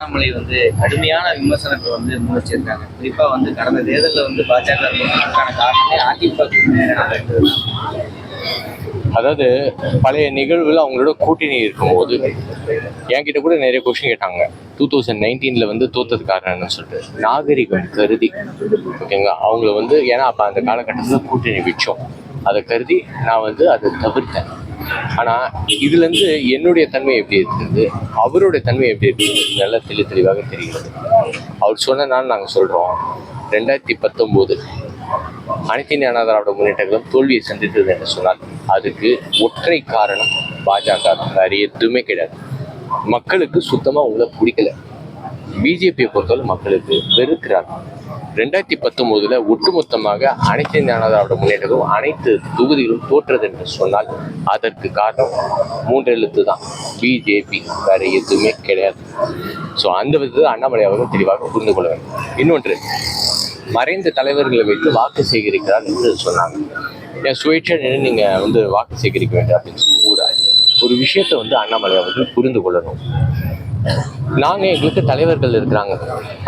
அண்ணாமலை வந்து கடுமையான விமர்சனத்தை வந்து முன்வச்சிருக்காங்க. குறிப்பா வந்து கடந்த தேர்தலில் வந்து பாஜக காரணமே அதிமுக அதாவது பழைய நிகழ்வுகள் அவங்களோட கூட்டணி இருக்கும்போது என்கிட்ட கூட நிறைய கொஸ்டின் கேட்டாங்க. டூ தௌசண்ட் நைன்டீனில் வந்து தோத்தது காரணம்னு சொல்லிட்டு. நாகரிகம் கருதி ஓகேங்களா அவங்கள வந்து ஏன்னா அப்போ அந்த காலகட்டத்தில் கூட்டணி வச்சோம் அதை கருதி நான் வந்து அதை தவிர்த்தேன். ஆனால் இதுலேருந்து என்னுடைய தன்மை எப்படி இருக்குது அவருடைய தன்மை எப்படி இருக்குது நல்லா தெளி தெளிவாக தெரிகிறது. அவர் சொன்னனால நாங்கள் சொல்கிறோம் ரெண்டாயிரத்தி பத்தொம்போது. அனைத்து இந்திய அண்ணா திராவிட முன்னேற்றங்களும் தோல்வியை சந்தித்தது என்று சொன்னால் அதுக்கு ஒற்றை காரணம் பாஜக வேறு எதுவுமே கிடையாது. மக்களுக்கு சுத்தமாக உங்களை பிடிக்கல. பிஜேபியை பொறுத்தவரை மக்களுக்கு வெறுக்கிறாங்க. ரெண்டாயிரத்தி பத்தொம்போதுல ஒட்டுமொத்தமாக அனைத்து இந்திய முன்னேற்றமும் அனைத்து தொகுதிகளும் தோற்றது என்று சொன்னால் அதற்கு காரணம் மூன்று எழுத்து தான். பிஜேபி வேற எதுவுமே கிடையாது. ஸோ அந்த விதத்தில் அண்ணாமலை அவர்கள் தெளிவாக புரிந்து கொள்ள வேண்டும். இன்னொன்று மறைந்த தலைவர்களை வைத்து வாக்கு சேகரிக்கிறார் என்று சொன்னாங்க. என் சுயேட்சை நின்று நீங்கள் வந்து வாக்கு சேகரிக்க வேண்டாம் அப்படின்னு சொல்லி ஒரு விஷயத்தை வந்து அண்ணாமலை அவர்கள் புரிந்து கொள்ளணும். நாங்கள் எங்களுக்கு தலைவர்கள் இருக்கிறாங்க.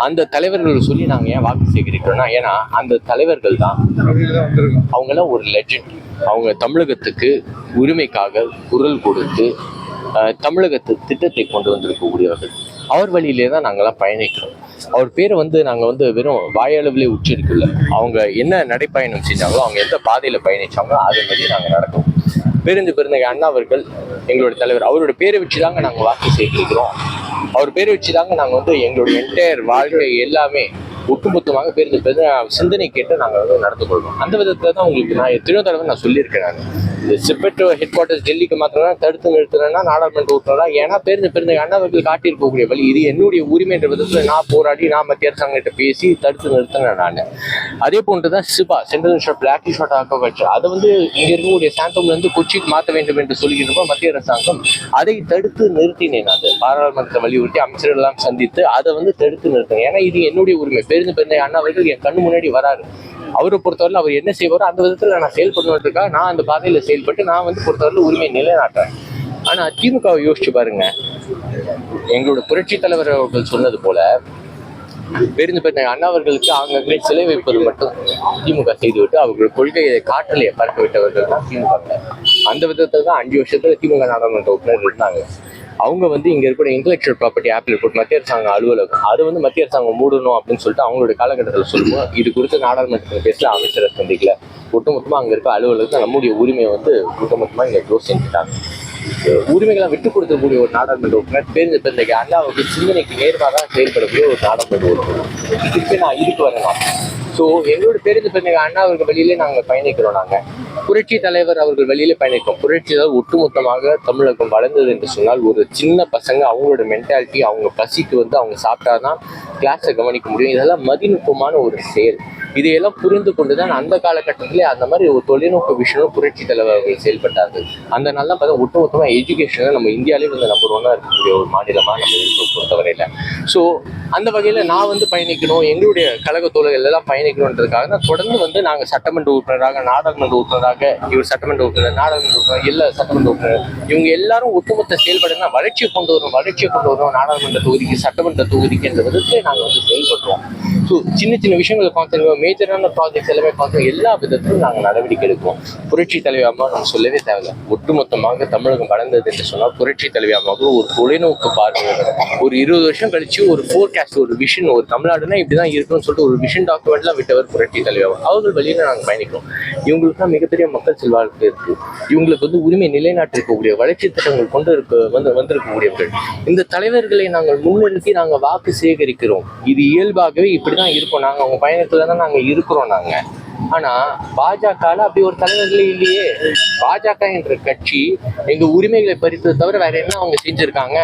அந்த தலைவர்கள் சொல்லி நாங்கள் ஏன் வாக்கு சேகரிக்கிறோம்னா ஏன்னா அந்த தலைவர்கள் தான் அவங்களாம் ஒரு லெஜண்ட் அவங்க தமிழகத்துக்கு உரிமைக்காக குரல் கொடுத்து தமிழகத்து திட்டத்தை கொண்டு வந்திருக்கக்கூடியவர்கள். அவர் வழியிலே தான் நாங்கள்லாம் பயணிக்கிறோம். அவர் பேரை வந்து நாங்கள் வந்து வெறும் வாயளவிலே உச்சரிக்கல. அவங்க என்ன நடைப்பயணம் செஞ்சாங்களோ அவங்க எந்த பாதையில் பயணிச்சாங்களோ அதே மாதிரி நாங்கள் நடக்கும். பேருந்து பெருந்தகை அண்ணா அவர்கள் எங்களுடைய தலைவர் அவரோட பேரை வச்சு தாங்க நாங்கள் வாக்கு சேகரிக்கிறோம். அவர் பேரை வச்சு தாங்க நாங்கள் வந்து எங்களுடைய என்டையர் வாழ்க்கை எல்லாமே ஒட்டுமொத்தமாக பேருந்து சிந்தனை கேட்டு நாங்கள் வந்து நடந்து கொள்வோம் அந்த விதத்தில் தான் உங்களுக்கு நான் எத்தனையோ தடவை நான் சொல்லியிருக்கேன் நான். இந்த சிப்பெட் ஹெட் குவார்ட்டர்ஸ் டெல்லிக்கு மாத்திரம் தடுத்து நிறுத்துறேன்னா நாடாளுமன்ற உறுப்பினரா? ஏன்னா பேருந்து பேருந்து அண்ணாவர்கள் காட்டியிருக்கக்கூடிய வழி இது என்னுடைய உரிமை என்ற விதத்தில் நான் போராடி நான் மத்திய அரசாங்கிட்ட பேசி தடுத்து நிறுத்தினேன் நான். அதே போன்று தான் சிபா சென்ட்ரல் ஷாட் பிளாக் ஷாட் ஆக்கவச்சு அதை வந்து இங்கே இருக்கக்கூடிய சாந்தோம்லேருந்து கொச்சிக்கு மாற்ற வேண்டும் என்று சொல்லியிருக்கோம் மத்திய அரசாங்கம் அதை தடுத்து நிறுத்தினேன் அது. பாராளுமன்றத்தை வலியுறுத்தி அமைச்சர்கள் எல்லாம் சந்தித்து அதை வந்து தடுத்து நிறுத்தினேன். ஏன்னா இது என்னுடைய உரிமை. பேருந்து பெருந்தை அண்ணா அவர்கள் என் கண்ணு முன்னாடி வராரு. அவரை பொறுத்தவரை அவர் என்ன செய்வாரோ அந்த விதத்தில் நான் செயல்படுவதற்காக நான் அந்த பாதையில் செயல்பட்டு நான் வந்து பொறுத்தவரையில் உரிமை நிலைநாட்டுறேன். ஆனால் திமுகவை யோசிச்சு பாருங்க. எங்களோட புரட்சி தலைவர் அவர்கள் சொன்னது போல பேருந்து பெற்ற அண்ணாவர்களுக்கு ஆங்காங்கே சிலை வைப்பது மட்டும் திமுக செய்துவிட்டு அவர்கள் கொள்கையை காற்றலையை பறக்க விட்டவர்கள் தான் திமுக. அந்த விதத்தில் தான் அஞ்சு வருஷத்துல திமுக நாடாளுமன்ற உறுப்பினர் இருந்தாங்க. அவங்க வந்து இங்கே இருக்கிற இன்டெலெக்சுவல் ப்ராப்பர்ட்டி ஆப்பிள் ரிப்போர்ட் மத்திய அரசாங்க அலுவலகம். அது வந்து மத்திய அரசாங்கம் மூடணும் அப்படின்னு சொல்லிட்டு அவங்களுடைய காலகட்டத்தில் சொல்லுவோம் இது குறித்து நாடாளுமன்றத்தில் பேசல அமைச்சரை சந்திக்கல ஒட்டுமொத்தமாக அங்கே இருக்க அலுவலகத்தில் நம்முடைய உரிமையை வந்து ஒட்டுமொத்தமாக இங்கே க்ளோஸ் செஞ்சுட்டாங்க உரிமைகளை விட்டு கொடுக்கக்கூடிய ஒரு நாடாளுமன்ற உறுப்பினர் பேருந்து பிறந்தக்கு அண்ணாவுக்கு சிந்தனைக்கு நேர்மாறாக செயல்படக்கூடிய ஒரு நாடாளுமன்ற உறுப்பினர். திருப்பி நான் இதுக்கு வரணும் ஸோ எங்களோட பேருந்து பிறந்தக அண்ணா அவர்கள் வழியிலே நாங்கள் பயணிக்கிறோம் நாங்கள் புரட்சி தலைவர் அவர்கள் வழியிலே பயணிக்கிறோம். புரட்சி தலைவர் ஒட்டுமொத்தமாக தமிழகம் வளர்ந்தது என்று சொன்னால் ஒரு சின்ன பசங்க அவங்களோட மென்டாலிட்டி அவங்க பசிக்கு வந்து அவங்க சாப்பிட்டாதான் கிளாஸை கவனிக்க முடியும். இதெல்லாம் மதிநுட்பமான ஒரு செயல். இதையெல்லாம் புரிந்து கொண்டு தான் அந்த காலகட்டத்திலே அந்த மாதிரி ஒரு தொழில்நுட்ப விஷயம் புரட்சி தலைவர் அவர்கள் செயல்பட்டார்கள். அந்த நாள் பார்த்தா ஒட்டுமொத்தமாக எஜுகேஷனில் நம்ம இந்தியாவிலே வந்து நம்பர் ஒன்னாக இருக்கக்கூடிய ஒரு மாநிலமாக நம்ம இருக்கோம் பொறுத்தவரையில். ஸோ அந்த வகையில் நான் வந்து பயணிக்கணும் எங்களுடைய கழக தோழர்கள் எல்லாம் பயணிக்கணுன்றதுக்காக தான் தொடர்ந்து வந்து நாங்கள் சட்டமன்ற உறுப்பினராக நாடாளுமன்ற உறுப்பினராக இவர் சட்டமன்ற உறுப்பினர் நாடாளுமன்ற உறுப்பினர் எல்லா சட்டமன்ற உறுப்பினர் இவங்க எல்லாரும் ஒட்டுமொத்த செயல்படுனா வளர்ச்சியை கொண்டு வரும் வளர்ச்சியை கொண்டு வரும் நாடாளுமன்ற தொகுதிக்கு சட்டமன்ற தொகுதிக்கு என்ற விதத்தில் நாங்கள் வந்து செயல்படுறோம். ஸோ சின்ன சின்ன விஷயங்களை கான்சென்ட் மேஜரான ப்ராஜெக்ட்ஸ் எல்லாமே கான்சென்ட் எல்லா விதத்திலும் நாங்கள் நடவடிக்கை எடுக்கிறோம் புரட்சி தலைவி அம்மா நம்ம சொல்லவே தேவையில்லை. ஒட்டுமொத்தமாக தமிழகம் வளர்ந்தது என்று சொன்னால் புரட்சி தலைவி அம்மாவுக்கு ஒரு தொலைநோக்கு பார்வையோட ஒரு இருபது வருஷம் கழிச்சு ஒரு ஃபோர்காஸ்ட் ஒரு விஷன் ஒரு தமிழ்நாடுனா இப்படி தான் இருக்கும்னு சொல்லிட்டு ஒரு விஷன் டாக்குமெண்ட்லாம் விட்டவர் புரட்சி தலைவி அம்மா. அவர்கள் வழியில நாங்கள் பயணிக்கிறோம். இவங்களுக்கு தான் மிகப்பெரிய மக்கள் செல்வாக்கு இருக்கு. இவங்களுக்கு வந்து உரிமை நிலைநாட்டிருக்கக்கூடிய வளர்ச்சி திட்டங்கள் கொண்டு இருக்க வந்து வந்திருக்கக்கூடியவர்கள். இந்த தலைவர்களை நாங்கள் முன்னிறுத்தி நாங்கள் வாக்கு சேகரிக்கிறோம். இது இயல்பாகவே இப்படி தான் இருக்கும். நாங்கள் அவங்க பயணத்துல தான் நாங்கள் இருக்கிறோம் நாங்க. ஆனா பாஜகல அப்படி ஒரு தலைவர்களே இல்லையே. பாஜக என்ற கட்சி எங்க உரிமைகளை பறித்தது தவிர வேற என்ன அவங்க செஞ்சிருக்காங்க?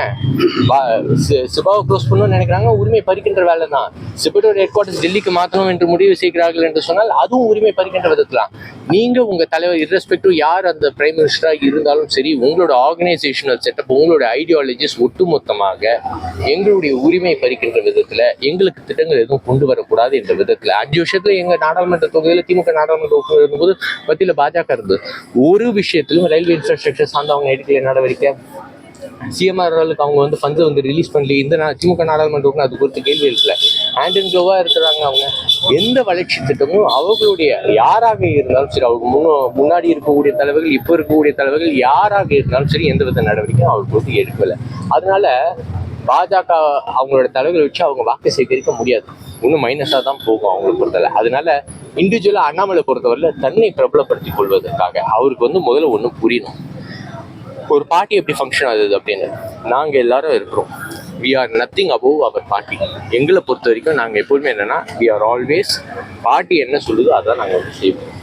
சிபாவை க்ளோஸ் பண்ணணும்னு நினைக்கிறாங்க உரிமை பறிக்கின்ற வேலை தான் சிபிடோட ஹெட் குவார்டர்ஸ் டெல்லிக்கு மாற்றணும் என்று முடிவு செய்கிறார்கள் என்று சொன்னால் அதுவும் உரிமை பறிக்கின்ற விதத்தில் நீங்க உங்க தலைவர் இரஸ்பெக்டிவ் யார் அந்த பிரைம் மினிஸ்டரா இருந்தாலும் சரி உங்களோட ஆர்கனைசேஷனல் செட்டப் உங்களோட ஐடியாலஜிஸ் ஒட்டுமொத்தமாக எங்களுடைய உரிமை பறிக்கின்ற விதத்துல எங்களுக்கு திட்டங்கள் எதுவும் கொண்டு வரக்கூடாது என்ற விதத்துல. அஞ்சு வருஷத்துல எங்க நாடாளுமன்ற தொகுதியில் திமுக நாடாளுமன்ற உறுப்பினர் இருந்தபோது மத்தியில் பாஜக இருந்தது. ஒரு விஷயத்திலும் ரயில்வே இன்ஃப்ராஸ்ட்ரக்சர் சார்ந்தவங்க எடுக்கல நடவடிக்கை. சிஎம்ஆர்எலுக்கு அவங்க வந்து ஃபண்ட்ஸ் வந்து ரிலீஸ் பண்ணல இந்த நா- திமுக நாடாளுமன்ற அது குறித்து கேள்வி இருக்கல ஆண்டன் ஜோவாக இருக்கிறாங்க அவங்க. எந்த வளர்ச்சி திட்டமும் அவர்களுடைய யாராக இருந்தாலும் சரி அவங்க முன்னோ முன்னாடி இருக்கக்கூடிய தலைவர்கள் இப்போ இருக்கக்கூடிய தலைவர்கள் யாராக இருந்தாலும் சரி எந்த வித நடவடிக்கையும் அவர்கள் வந்து எடுக்கலை. அதனால பாஜக அவங்களோட தலைவர்களை வச்சு அவங்க வாக்கு சேகரிக்க முடியாது. இன்னும் மைனஸாக தான் போகும் அவங்களை பொறுத்தவரை. அதனால இண்டிவிஜுவலாக அண்ணாமலை பொறுத்தவரையில் தன்னை பிரபலப்படுத்திக் கொள்வதற்காக அவருக்கு வந்து முதல்ல ஒன்றும் புரியணும். ஒரு பார்ட்டி எப்படி ஃபங்க்ஷன் ஆகுது அப்படின்னு. நாங்கள் எல்லாரும் இருக்கிறோம். We are nothing above our party எங்களை பொறுத்த வரைக்கும் நாங்கள் எப்போதுமே என்னென்னா வி ஆர் ஆல்வேஸ் பார்ட்டி என்ன சொல்லுதோ அதான் நாங்கள் வந்து செய்வோம்.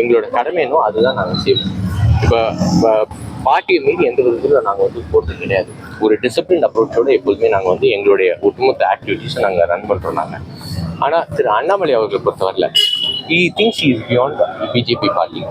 எங்களோட கடமை அதுதான் நாங்கள் செய்வோம். இப்போ பார்ட்டியை மீறி எந்த விதத்திலும் நாங்கள் வந்து போட்டது கிடையாது. ஒரு டிசிப்ளின் அப்ரோச்சோட எப்போதுமே நாங்கள் வந்து எங்களுடைய ஒட்டுமொத்த ஆக்டிவிட்டீஸை நாங்கள் ரன் பண்ணுறோம் நாங்கள் ஆனால் திரு அண்ணாமலை அவர்களை பொறுத்தவரையில் he thinks is beyond BJP party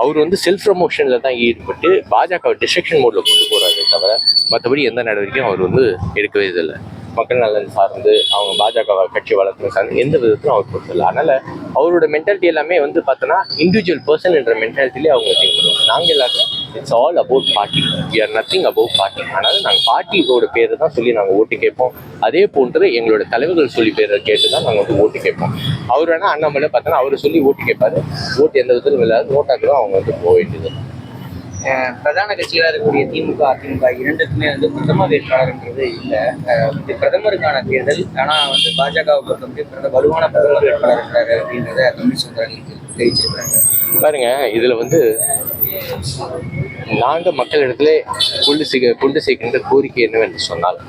அவர் வந்து செல்ஃப் ப்ரமோஷனில் தான் ஈடுபட்டு பாஜக டிஸ்ட்ரக்ஷன் மோடில் கொண்டு போகிறாரு தவிர மற்றபடி எந்த நடவடிக்கையும் அவர் வந்து எடுக்கவே இல்லை. மக்கள் நலன் சார்ந்து அவங்க பாஜக கட்சி வளர்த்து சார்ந்து எந்த விதத்திலும் அவர் கொடுத்துல அதனால் அவரோட மென்டாலிட்டி எல்லாமே வந்து பார்த்தோன்னா இண்டிவிஜுவல் பர்சன் என்ற மென்டாலிட்டிலே அவங்க திங்க் பண்ணுவாங்க. நாங்கள் எல்லாருமே it's all about party we are nothing about party அதனால் நாங்கள் பார்ட்டியோட பேரை தான் சொல்லி நாங்கள் ஓட்டு கேட்போம். அதே போன்று எங்களோட தலைவர்கள் சொல்லி பேரை கேட்டு தான் நாங்கள் வந்து ஓட்டு கேட்போம். அவர் வேணால் அண்ணாமலை பார்த்தோன்னா அவர் சொல்லி ஓட்டு கேட்பாரு. ஓட்டு எந்த விதத்திலும் இல்லாத நோட்டாக்கு அவங்க வந்து போக வேண்டியது. பிரதான கட்சிகளாக இருக்கக்கூடிய திமுக அதிமுக இரண்டுக்குமே வந்து பிரதம வேட்பாளர்ன்றது இல்லை. இது பிரதமருக்கான தேர்தல். ஆனால் வந்து பாஜகவை பொறுத்த மட்டும் பிரத வலுவான பிரதமர் வேட்பாளர் இருக்கிறாரு அப்படின்றத தமிழ் சுந்தரங்களுக்கு தெரிவிச்சிருக்காங்க பாருங்க இதில் வந்து நாங்கள் மக்களிடத்துல கொண்டு சீக்க கொண்டு சேர்க்கின்ற கோரிக்கை என்னவென்று சொன்னால்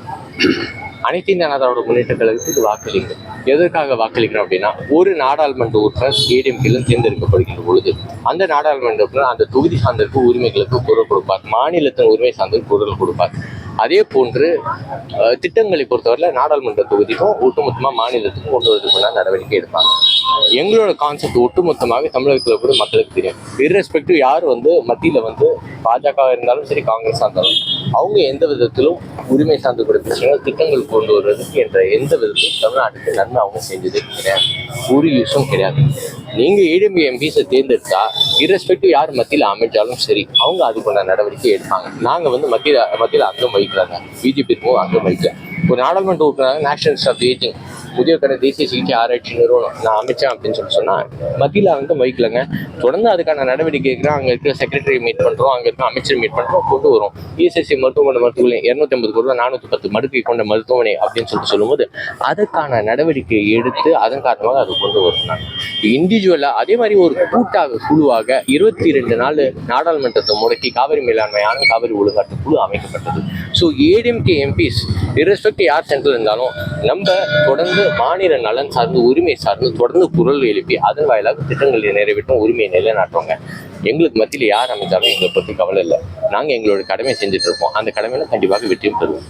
அனைத்து இந்திய அண்ணா முன்னேற்ற கழகத்துக்கு வாக்களிங்க எதற்காக வாக்களிக்கிறோம் அப்படின்னா ஒரு நாடாளுமன்ற உறுப்பினர் ஏடிஎம்கேலும் தேர்ந்தெடுக்கப்படுகின்ற பொழுது அந்த நாடாளுமன்ற உறுப்பினர் அந்த தொகுதி சார்ந்திருக்க உரிமைகளுக்கு குரல் கொடுப்பார். மாநிலத்தின் உரிமை சார்ந்து குரல் கொடுப்பார். அதே போன்று திட்டங்களை பொறுத்தவரையில் நாடாளுமன்ற தொகுதிக்கும் ஒட்டுமொத்தமாக மாநிலத்துக்கும் கொண்டு வரதுக்குள்ள நடவடிக்கை எடுப்பாங்க. எங்களோட கான்செப்ட் ஒட்டுமொத்தமாக தமிழகத்தில் கூட மக்களுக்கு தெரியும். இர்ரெஸ்பெக்டிவ் யார் வந்து மத்தியில் வந்து பாஜக இருந்தாலும் சரி காங்கிரஸாக இருந்தாலும் அவங்க எந்த விதத்திலும் உரிமை சார்ந்து கொடுத்த திட்டங்கள் கொண்டு வருவதற்கு என்ற எந்த விதத்திலும் தமிழ்நாட்டுக்கு நன்மை அவங்க செஞ்சதே கிடையாது. ஒரு யூஸும் கிடையாது. நீங்கள் ஏடிஎம்பி எம்பிஸை தேர்ந்தெடுத்தா இரஸ்பெக்டிவ் யார் மத்தியில் அமைச்சாலும் சரி அவங்க அதுக்குள்ள நடவடிக்கை எடுப்பாங்க. நாங்கள் வந்து மத்தியில் மத்தியில் அங்கம் வகிக்கிறாங்க. பிஜேபி இருக்கும் அங்கம் வகிக்கல ஒரு நாடாளுமன்ற உறுப்பினர் நேஷனல் ஆஃப் ஏஜிங் முதியோர் கடை தேசிய சிகிச்சை ஆராய்ச்சி நிறுவனம் நான் அமைச்சேன் அப்படின்னு சொல்லி சொன்னால் மத்தியில் வந்து வைக்கலங்க தொடர்ந்து அதுக்கான நடவடிக்கை அங்கே இருக்கிற செக்ரட்டரி மீட் பண்ணுறோம் அங்கே இருக்க அமைச்சர் மீட் பண்ணுறோம் கொண்டு வரும். இஎஸ்எஸ்சி மருத்துவமனை மருத்துவமனை இரநூத்தி ஐம்பது கோடி நானூற்றி பத்து மடுக்கை கொண்ட மருத்துவமனை அப்படின்னு சொல்லிட்டு சொல்லும்போது அதற்கான நடவடிக்கை எடுத்து அதன் காரணமாக அது கொண்டு வரணும் இண்டிவிஜுவலாக அதே மாதிரி ஒரு கூட்டாக குழுவாக இருபத்தி ரெண்டு நாள் நாடாளுமன்றத்தை முடக்கி காவிரி மேலாண்மையான காவிரி ஒழுங்காட்டு குழு அமைக்கப்பட்டது. ஸோ ஏடிஎம்கே எம்பிஸ் irrespective யார் சென்று இருந்தாலும் நம்ம தொடர்ந்து மாநில நலன் சார்ந்து உரிமை சார்ந்து தொடர்ந்து குரல் எழுப்பி அதன் வாயிலாக திட்டங்களை நிறைவேற்றும் உரிமையை நிலைநாட்டுவாங்க. எங்களுக்கு மத்தியில் யார் அமைச்சாலும் எங்களை பற்றி கவலை இல்லை. நாங்கள் எங்களோட கடமையை செஞ்சுட்டு இருக்கோம். அந்த கடமையில கண்டிப்பாக வெற்றியும் பெறுவோம்.